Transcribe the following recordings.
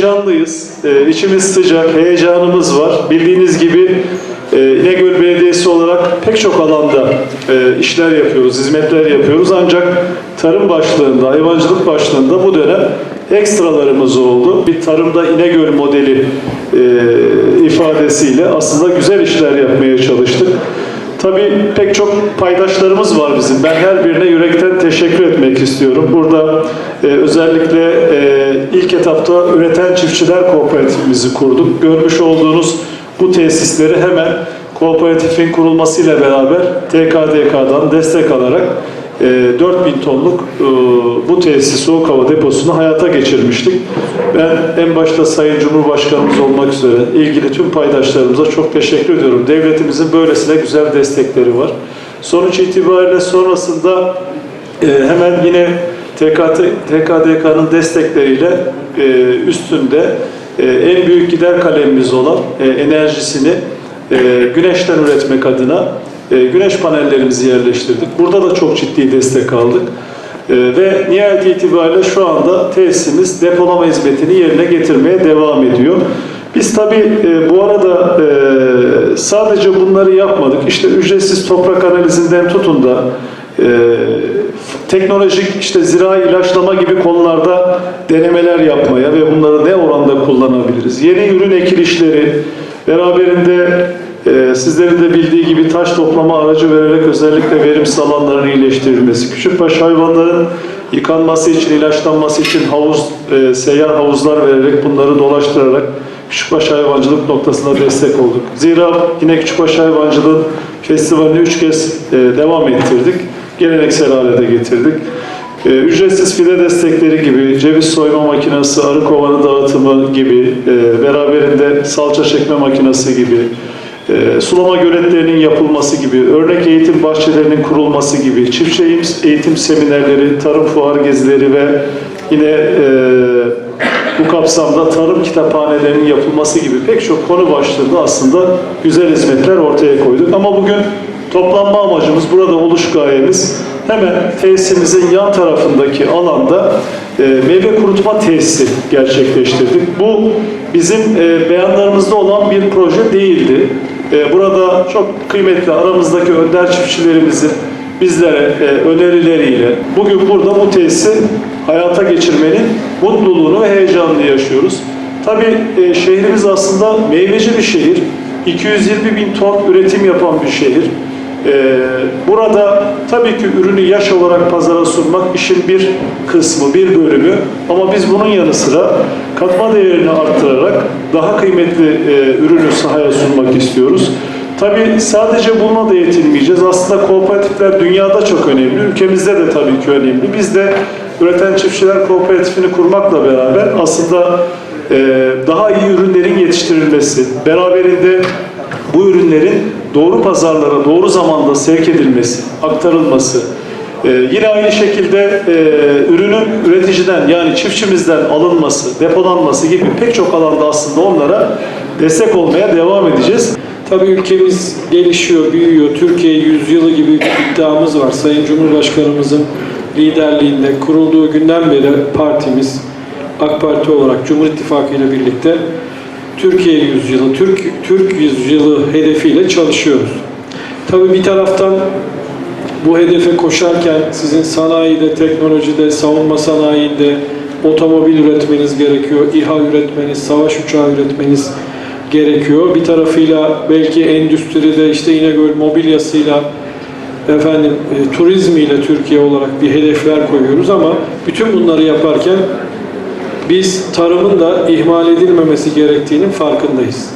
heyecanlıyız. Ee, içimiz sıcak, heyecanımız var. Bildiğiniz gibi e, İnegöl Belediyesi olarak pek çok alanda e, işler yapıyoruz, hizmetler yapıyoruz. Ancak tarım başlığında, hayvancılık başlığında bu dönem ekstralarımız oldu. Bir tarımda İnegöl modeli e, ifadesiyle aslında güzel işler yapmaya çalıştık. Tabii pek çok paydaşlarımız var bizim. Ben her birine yürekten teşekkür etmek istiyorum. Burada e, özellikle e, ilk etapta üreten çiftçiler kooperatifimizi kurduk. Görmüş olduğunuz bu tesisleri hemen kooperatifin kurulmasıyla beraber TKDK'dan destek alarak e, 4000 tonluk e, bu tesisi soğuk hava deposunu hayata geçirmiştik. Ben en başta Sayın Cumhurbaşkanımız olmak üzere ilgili tüm paydaşlarımıza çok teşekkür ediyorum. Devletimizin böylesine güzel destekleri var. Sonuç itibariyle sonrasında e, hemen yine TKT, TKDK'nın destekleriyle e, üstünde e, en büyük gider kalemimiz olan e, enerjisini e, güneşten üretmek adına e, güneş panellerimizi yerleştirdik. Burada da çok ciddi destek aldık. E, ve nihayet itibariyle şu anda tesisimiz depolama hizmetini yerine getirmeye devam ediyor. Biz tabii e, bu arada e, sadece bunları yapmadık. İşte ücretsiz toprak analizinden tutun da e, teknolojik işte zirai ilaçlama gibi konularda denemeler yapmaya ve bunları ne oranda kullanabiliriz? Yeni ürün ekilişleri beraberinde e, sizlerin de bildiği gibi taş toplama aracı vererek özellikle verimsiz alanların iyileştirilmesi, küçükbaş hayvanların yıkanması için, ilaçlanması için havuz, e, seyyar havuzlar vererek bunları dolaştırarak küçükbaş hayvancılık noktasında destek olduk. Zira yine küçükbaş hayvancılığın festivalini üç kez e, devam ettirdik. Geleneksel hale de getirdik. E, ücretsiz fide destekleri gibi, ceviz soyma makinesi, arı kovanı dağıtımı gibi, e, beraberinde salça çekme makinesi gibi, e, sulama göletlerinin yapılması gibi, örnek eğitim bahçelerinin kurulması gibi, çiftçi eğitim seminerleri, tarım fuar gezileri ve yine e, bu kapsamda tarım kitaphanelerinin yapılması gibi pek çok konu başlığında aslında güzel hizmetler ortaya koyduk. Ama bugün toplanma amacımız, burada oluş gayemiz hemen tesisimizin yan tarafındaki alanda e, meyve kurutma tesisi gerçekleştirdik. Bu bizim e, beyanlarımızda olan bir proje değildi. E, burada çok kıymetli aramızdaki önder çiftçilerimizin bizlere e, önerileriyle bugün burada bu tesisi hayata geçirmenin mutluluğunu ve heyecanını yaşıyoruz. Tabii e, şehrimiz aslında meyveci bir şehir. 220 bin ton üretim yapan bir şehir. E, burada tabii ki ürünü yaş olarak pazara sunmak işin bir kısmı, bir bölümü. Ama biz bunun yanı sıra katma değerini arttırarak daha kıymetli e, ürünü sahaya sunmak istiyoruz. Tabii sadece bununla da yetinmeyeceğiz. Aslında kooperatifler dünyada çok önemli. Ülkemizde de tabii ki önemli. Biz de Üreten Çiftçiler Kooperatifini kurmakla beraber aslında e, daha iyi ürünlerin yetiştirilmesi, beraberinde bu ürünlerin doğru pazarlara doğru zamanda sevk edilmesi, aktarılması, e, yine aynı şekilde e, ürünün üreticiden yani çiftçimizden alınması, depolanması gibi pek çok alanda aslında onlara destek olmaya devam edeceğiz. Tabii ülkemiz gelişiyor, büyüyor. Türkiye yüzyılı gibi bir iddiamız var. Sayın Cumhurbaşkanımızın liderliğinde kurulduğu günden beri partimiz AK Parti olarak Cumhur İttifakı ile birlikte Türkiye yüzyılı, Türk, Türk yüzyılı hedefiyle çalışıyoruz. Tabii bir taraftan bu hedefe koşarken sizin sanayide, teknolojide, savunma sanayinde otomobil üretmeniz gerekiyor, İHA üretmeniz, savaş uçağı üretmeniz gerekiyor. Bir tarafıyla belki endüstride işte İnegöl mobilyasıyla efendim e, turizmiyle Türkiye olarak bir hedefler koyuyoruz ama bütün bunları yaparken biz tarımın da ihmal edilmemesi gerektiğinin farkındayız.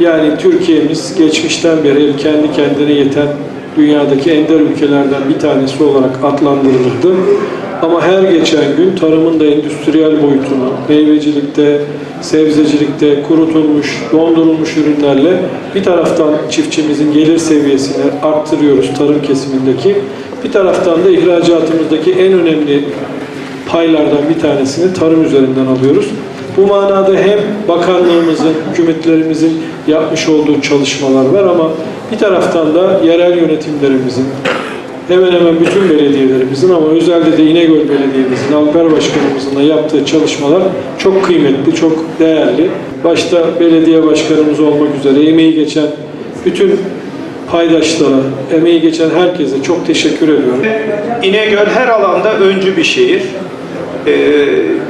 Yani Türkiye'miz geçmişten beri kendi kendine yeten dünyadaki ender ülkelerden bir tanesi olarak adlandırılırdı. Ama her geçen gün tarımın da endüstriyel boyutunu, meyvecilikte, sebzecilikte kurutulmuş, dondurulmuş ürünlerle bir taraftan çiftçimizin gelir seviyesini arttırıyoruz tarım kesimindeki. Bir taraftan da ihracatımızdaki en önemli paylardan bir tanesini tarım üzerinden alıyoruz. Bu manada hem bakanlığımızın, hükümetlerimizin yapmış olduğu çalışmalar var ama bir taraftan da yerel yönetimlerimizin, hemen hemen bütün belediyelerimizin ama özellikle de İnegöl Belediye'mizin, Alper Başkanımızın da yaptığı çalışmalar çok kıymetli, çok değerli. Başta belediye başkanımız olmak üzere emeği geçen bütün paydaşlara, emeği geçen herkese çok teşekkür ediyorum. İnegöl her alanda öncü bir şehir. Ee,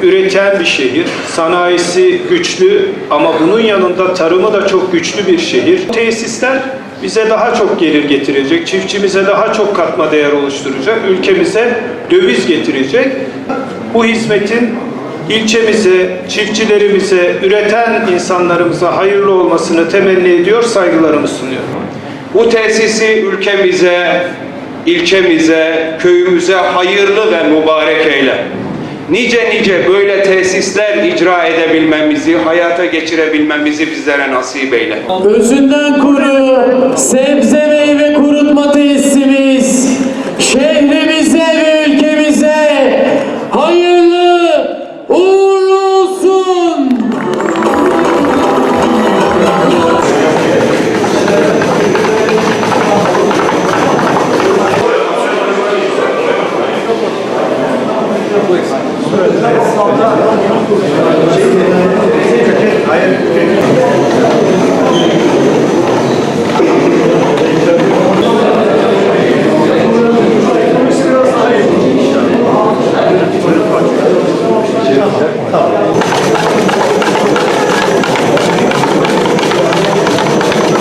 üreten bir şehir. Sanayisi güçlü ama bunun yanında tarımı da çok güçlü bir şehir. Tesisler bize daha çok gelir getirecek, çiftçimize daha çok katma değer oluşturacak, ülkemize döviz getirecek. Bu hizmetin ilçemize, çiftçilerimize, üreten insanlarımıza hayırlı olmasını temenni ediyor, saygılarımı sunuyorum. Bu tesisi ülkemize, ilçemize, köyümüze hayırlı ve mübarek eyle nice nice böyle tesisler icra edebilmemizi, hayata geçirebilmemizi bizlere nasip eyle. Özünden kuru sebze meyve kurutma tesisimiz şehrimiz Hayır.